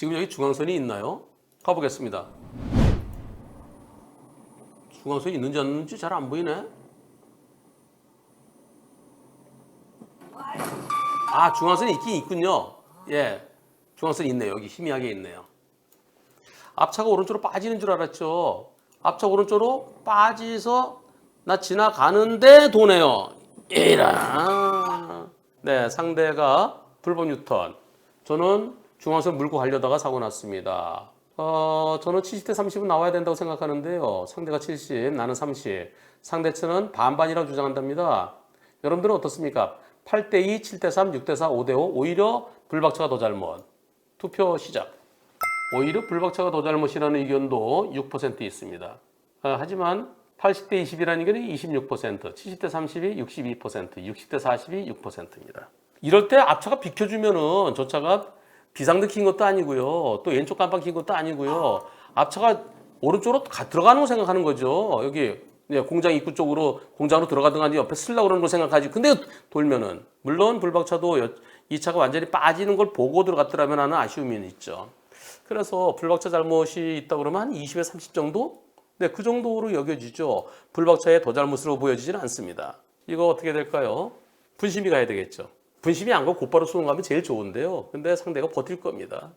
지금 여기 중앙선이 있나요? 가보겠습니다. 중앙선이 있는지 없는지 잘 안 보이네. 아, 중앙선이 있긴 있군요. 예. 중앙선이 있네요. 여기 희미하게 있네요. 앞차가 오른쪽으로 빠지는 줄 알았죠. 앞차 오른쪽으로 빠지서 나 지나가는데 도네요. 이라. 네, 상대가 불법 유턴. 저는 중앙선 물고 가려다가 사고 났습니다. 어, 저는 70대 30은 나와야 된다고 생각하는데요. 상대가 70, 나는 30. 상대차는 반반이라고 주장한답니다. 여러분들은 어떻습니까? 8대2, 7대3, 6대4, 5대5. 오히려 불박차가 더 잘못. 투표 시작. 오히려 불박차가 더 잘못이라는 의견도 6% 있습니다. 아, 하지만 80대 20이라는 의견이 26%, 70대 30이 62%, 60대 40이 6%입니다. 이럴 때 앞차가 비켜주면은 저 차가 비상등 킨 것도 아니고요. 또 왼쪽 깜빡 킨 것도 아니고요. 앞차가 오른쪽으로 가, 들어가는 거 생각하는 거죠. 여기 네, 공장 입구 쪽으로 공장으로 들어가든가 옆에 쓰려고 그러는 거 생각하지. 근데 돌면은 물론 불박차도 여- 이 차가 완전히 빠지는 걸 보고 들어갔더라면 하는 아쉬움이 있죠. 그래서 불박차 잘못이 있다 그러면 한 20에 30 정도? 네, 그 정도로 여겨지죠. 불박차의 더 잘못으로 보여지지는 않습니다. 이거 어떻게 될까요? 분심이 가야 되겠죠. 분심이 안 가고 곧바로 거 하면 제일 좋은데요. 근데 상대가 버틸 겁니다.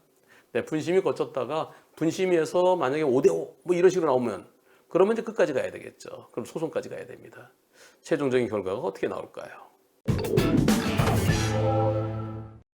네, 분심이 거쳤다가 분심에서 만약에 5대5 뭐 이런 식으로 나오면 그러면 이제 끝까지 가야 되겠죠. 그럼 소송까지 가야 됩니다. 최종적인 결과가 어떻게 나올까요?